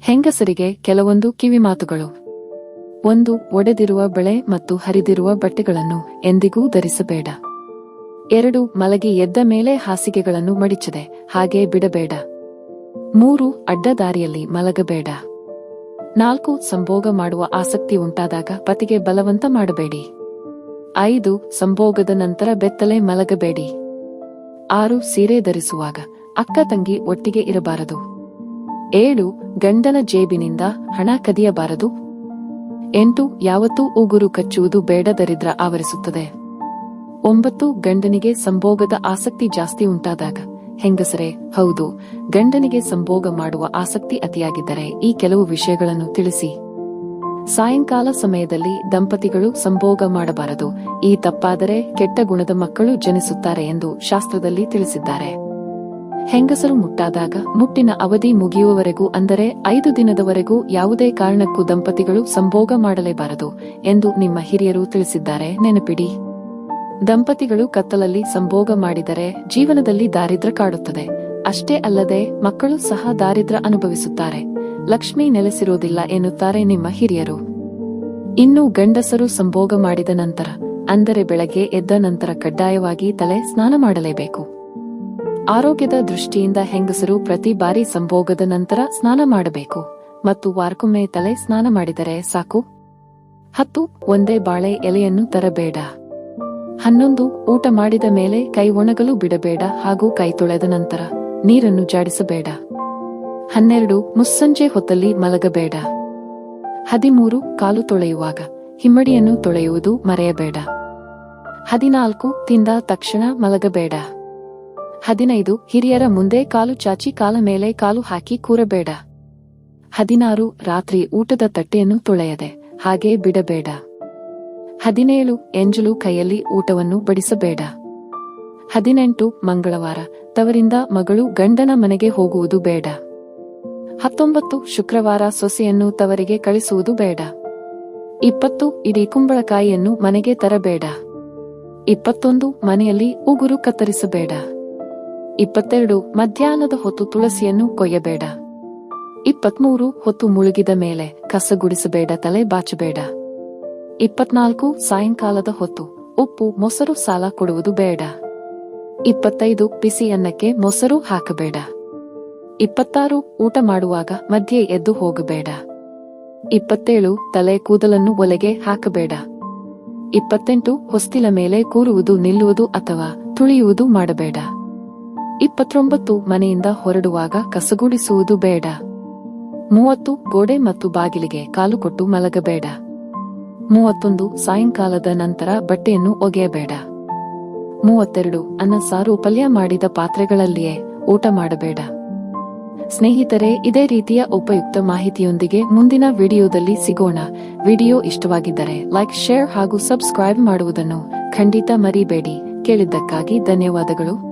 ಹೆಂಗಸರಿಗೆ ಕೆಲವೊಂದು ಕಿವಿಮಾತುಗಳು ಒಂದು, ಒಡೆದಿರುವ ಬೆಳೆ ಮತ್ತು ಹರಿದಿರುವ ಬಟ್ಟೆಗಳನ್ನು ಎಂದಿಗೂ ಧರಿಸಬೇಡ. ಎರಡು, ಮಲಗಿ ಎದ್ದ ಮೇಲೆ ಹಾಸಿಗೆಗಳನ್ನು ಮಡಿಚದೆ, ಹಾಗೆ ಬಿಡಬೇಡ. ಮೂರು ಅಡ್ಡದಾರಿಯಲ್ಲಿ ಮಲಗಬೇಡ. ನಾಲ್ಕು, ಸಂಭೋಗ ಮಾಡುವ ಆಸಕ್ತಿ ಉಂಟಾದಾಗ ಪತಿಗೆ ಬಲವಂತ ಮಾಡಬೇಡಿ. ಐದು, ಸಂಭೋಗದ ನಂತರ ಬೆತ್ತಲೆ ಮಲಗಬೇಡಿ. ಆರು, ಸೀರೆ ಧರಿಸುವಾಗ ಅಕ್ಕ ತಂಗಿ ಒಟ್ಟಿಗೆ ಇರಬಾರದು. ಏಳು ಗಂಡನ ಜೇಬಿನಿಂದ ಹಣ ಕದಿಯಬಾರದು. ಎಂಟು ಯಾವತ್ತೂ ಉಗುರು ಕಚ್ಚುವುದು ಬೇಡ ದರಿದ್ರ ಆವರಿಸುತ್ತದೆ. ಒಂಬತ್ತು ಗಂಡನಿಗೆ ಸಂಭೋಗದ ಆಸಕ್ತಿ ಜಾಸ್ತಿ ಉಂಟಾದಾಗ, ಹೆಂಗಸರೇ, ಹೌದು, ಗಂಡನಿಗೆ ಸಂಭೋಗ ಮಾಡುವ ಆಸಕ್ತಿ ಅತಿಯಾಗಿದ್ದರೆ ಈ ಕೆಲವು ವಿಷಯಗಳನ್ನು ತಿಳಿಸಿ. ಸಾಯಂಕಾಲ ಸಮಯದಲ್ಲಿ ದಂಪತಿಗಳು ಸಂಭೋಗ ಮಾಡಬಾರದು, ಈ ತಪ್ಪಾದರೆ ಕೆಟ್ಟ ಗುಣದ ಮಕ್ಕಳು ಜನಿಸುತ್ತಾರೆ ಎಂದು ಶಾಸ್ತ್ರದಲ್ಲಿ ತಿಳಿಸಿದ್ದಾರೆ. ಹೆಂಗಸರು ಮುಟ್ಟಾದಾಗ ಮುಟ್ಟಿನ ಅವಧಿ ಮುಗಿಯುವವರೆಗೂ ಅಂದರೆ ಐದು ದಿನದವರೆಗೂ ಯಾವುದೇ ಕಾರಣಕ್ಕೂ ದಂಪತಿಗಳು ಸಂಭೋಗ ಮಾಡಲೇಬಾರದು ಎಂದು ನಿಮ್ಮ ಹಿರಿಯರು ತಿಳಿಸಿದ್ದಾರೆ. ನೆನಪಿಡಿ, ದಂಪತಿಗಳು ಕತ್ತಲಲ್ಲಿ ಸಂಭೋಗ ಮಾಡಿದರೆ ಜೀವನದಲ್ಲಿ ದಾರಿದ್ರ ಕಾಡುತ್ತದೆ. ಅಷ್ಟೇ ಅಲ್ಲದೆ ಮಕ್ಕಳು ಸಹ ದಾರಿದ್ರ ಅನುಭವಿಸುತ್ತಾರೆ. ಲಕ್ಷ್ಮಿ ನೆಲೆಸಿರುವುದಿಲ್ಲ ಎನ್ನುತ್ತಾರೆ ನಿಮ್ಮ ಹಿರಿಯರು. ಇನ್ನು ಗಂಡಸರು ಸಂಭೋಗ ಮಾಡಿದ ನಂತರ, ಅಂದರೆ ಬೆಳಗ್ಗೆ ಎದ್ದ ನಂತರ ಕಡ್ಡಾಯವಾಗಿ ತಲೆ ಸ್ನಾನ ಮಾಡಲೇಬೇಕು. ಆರೋಗ್ಯದ ದೃಷ್ಟಿಯಿಂದ ಹೆಂಗಸರು ಪ್ರತಿ ಬಾರಿ ಸಂಭೋಗದ ನಂತರ ಸ್ನಾನ ಮಾಡಬೇಕು ಮತ್ತು ವಾರಕ್ಕೊಮ್ಮೆ ತಲೆ ಸ್ನಾನ ಮಾಡಿದರೆ ಸಾಕು. ಹತ್ತು, ಒಂದೇ ಬಾಳೆ ಎಲೆಯನ್ನು ತರಬೇಡ. ಹನ್ನೊಂದು, ಊಟ ಮಾಡಿದ ಮೇಲೆ ಕೈ ಒಣಗಲು ಬಿಡಬೇಡ ಹಾಗೂ ಕೈ ತೊಳೆದ ನಂತರ ನೀರನ್ನು ಜಾಡಿಸಬೇಡ. ಹನ್ನೆರಡು, ಮುಸ್ಸಂಜೆ ಹೊತ್ತಲ್ಲಿ ಮಲಗಬೇಡ. ಹದಿಮೂರು, ಕಾಲು ತೊಳೆಯುವಾಗ ಹಿಮ್ಮಡಿಯನ್ನು ತೊಳೆಯುವುದು ಮರೆಯಬೇಡ. ಹದಿನಾಲ್ಕು, ತಿಂದ ತಕ್ಷಣ ಮಲಗಬೇಡ. ಹದಿನೈದು, ಹಿರಿಯರ ಮುಂದೆ ಕಾಲು ಚಾಚಿ ಕಾಲ ಮೇಲೆ ಕಾಲು ಹಾಕಿ ಕೂರಬೇಡ. ಹದಿನಾರು, ರಾತ್ರಿ ಊಟದ ತಟ್ಟೆಯನ್ನು ತೊಳೆಯದೆ, ಹಾಗೆ ಬಿಡಬೇಡ. ಹದಿನೇಳು, ಎಂಜಲು ಕೈಯಲ್ಲಿ ಊಟವನ್ನು ಬಡಿಸಬೇಡ. ಹದಿನೆಂಟು, ಮಂಗಳವಾರ, ತವರಿಂದ ಮಗಳು ಗಂಡನ ಮನೆಗೆ ಹೋಗುವುದು ಬೇಡ. ಹತ್ತೊಂಬತ್ತು, ಶುಕ್ರವಾರ ಸೊಸೆಯನ್ನು ತವರಿಗೆ ಕಳಿಸುವುದು ಬೇಡ. ಇಪ್ಪತ್ತು, ಇಡೀ ಕುಂಬಳಕಾಯಿಯನ್ನು ಮನೆಗೆ ತರಬೇಡ. ಇಪ್ಪತ್ತೊಂದು, ಮನೆಯಲ್ಲಿ ಉಗುರು ಕತ್ತರಿಸಬೇಡ. ಇಪ್ಪತ್ತೆರಡು, ಮಧ್ಯಾಹ್ನದ ಹೊತ್ತು ತುಳಸಿಯನ್ನು ಕೊಯ್ಯಬೇಡ. ಇಪ್ಪತ್ಮೂರು, ಹೊತ್ತು ಮುಳುಗಿದ ಮೇಲೆ ಕಸ ಗುಡಿಸಬೇಡ ತಲೆ ಬಾಚಬೇಡ. ಇಪ್ಪತ್ನಾಲ್ಕು, ಸಾಯಂಕಾಲದ ಹೊತ್ತು ಉಪ್ಪು, ಮೊಸರು ಸಾಲ ಕೊಡುವುದು ಬೇಡ. ಇಪ್ಪತ್ತೈದು, ಬಿಸಿ ಅನ್ನಕ್ಕೆ ಮೊಸರು ಹಾಕಬೇಡ. ಇಪ್ಪತ್ತಾರು, ಊಟ ಮಾಡುವಾಗ ಮಧ್ಯೆ ಎದ್ದು ಹೋಗಬೇಡ. ಇಪ್ಪತ್ತೇಳು, ತಲೆ ಕೂದಲನ್ನು ಒಲೆಗೆ ಹಾಕಬೇಡ. ಇಪ್ಪತ್ತೆಂಟು, ಹೊಸ್ತಿಲ ಮೇಲೆ ಕೂರುವುದು, ನಿಲ್ಲುವುದು ಅಥವಾ ತುಳಿಯುವುದು ಮಾಡಬೇಡ. ಇಪ್ಪತ್ತೊಂಬತ್ತು ಮನೆಯಿಂದ ಹೊರಡುವಾಗ ಕಸಗುಡಿಸುವುದು ಬೇಡ. ಮೂವತ್ತು ಗೋಡೆ ಮತ್ತು ಬಾಗಿಲಿಗೆ ಕಾಲು ಕೊಟ್ಟು ಮಲಗಬೇಡ. ಮೂವತ್ತೊಂದು ಸಾಯಂಕಾಲದ ನಂತರ ಬಟ್ಟೆಯನ್ನು ಒಗೆಯಬೇಡ. ಮೂವತ್ತೆರಡು ಅನ್ನ ಸಾರು ಪಲ್ಯ ಮಾಡಿದ ಪಾತ್ರೆಗಳಲ್ಲಿಯೇ ಊಟ ಮಾಡಬೇಡ. ಸ್ನೇಹಿತರೆ, ಇದೇ ರೀತಿಯ ಉಪಯುಕ್ತ ಮಾಹಿತಿಯೊಂದಿಗೆ ಮುಂದಿನ ವಿಡಿಯೋದಲ್ಲಿ ಸಿಗೋಣ. ವಿಡಿಯೋ ಇಷ್ಟವಾಗಿದ್ದರೆ ಲೈಕ್, ಶೇರ್ ಹಾಗೂ ಸಬ್ಸ್ಕ್ರೈಬ್ ಮಾಡುವುದನ್ನು ಖಂಡಿತ ಮರಿಬೇಡಿ. ಕೇಳಿದ್ದಕ್ಕಾಗಿ ಧನ್ಯವಾದಗಳು.